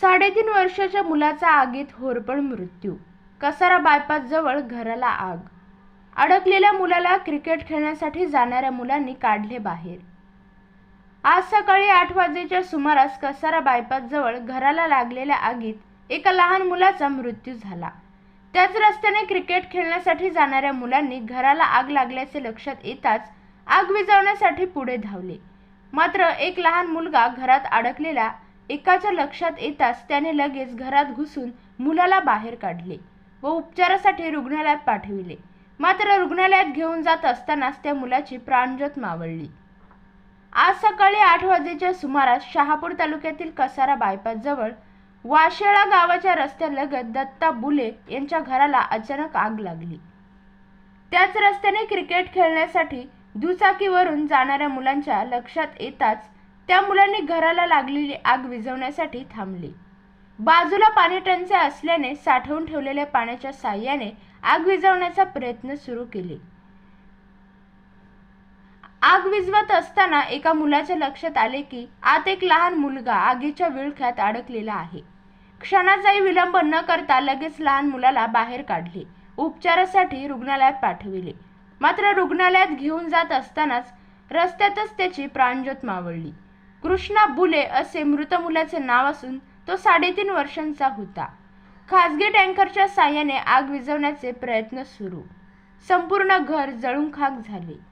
साडेतीन वर्षाच्या मुलाचा आगीत होरपळ मृत्यू. कसारा बायपास जवळ घराला आग. अडकलेल्या मुलाला क्रिकेट खेळण्यासाठी जाणाऱ्या मुलांनी काढले बाहेर. आज सकाळी आठ वाजेच्या सुमारास कसारा बायपास जवळ घराला लागलेल्या आगीत एका लहान मुलाचा मृत्यू झाला. त्याच रस्त्याने क्रिकेट खेळण्यासाठी जाणाऱ्या मुलांनी घराला आग लागल्याचे लक्षात येताच आग विझवण्यासाठी पुढे धावले. मात्र एक लहान मुलगा घरात अडकलेला एकाच्या लक्षात येताच त्याने लगेच घरात घुसून मुलाला बाहेर काढले व उपचारासाठी रुग्णालयात पाठविले. मात्र रुग्णालयात घेऊन जात असतानाच त्या मुलाची प्राणज्योत मावळली. आज सकाळी आठ वाजेच्या सुमारास शहापूर तालुक्यातील कसारा बायपास जवळ वाशेळा गावाच्या रस्त्यालगत दत्ता बुले यांच्या घराला अचानक आग लागली. त्याच रस्त्याने क्रिकेट खेळण्यासाठी दुचाकीवरून जाणाऱ्या मुलांच्या लक्षात येताच त्या मुलांनी घराला लागलेली आग विझवण्यासाठी थांबली. बाजूला पाणी टंचाई असल्याने साठवून ठेवलेल्या पाण्याच्या साह्याने आग विझवण्याचा प्रयत्न सुरू केले. आग विझवत असताना एका मुलाच्या लक्षात आले की आत एक लहान मुलगा आगीच्या विळख्यात अडकलेला आहे. क्षणाचाही विलंब न करता लगेच लहान मुलाला बाहेर काढले. उपचारासाठी रुग्णालयात पाठविले. मात्र रुग्णालयात घेऊन जात असतानाच रस्त्यातच त्याची प्राणज्योत मावळली. कृष्णा बुले असे मृत मुलाचे नाव असून तो साडेतीन वर्षांचा होता. खासगी टँकरच्या साह्याने आग विझवण्याचे प्रयत्न सुरू. संपूर्ण घर जळून खाक झाले.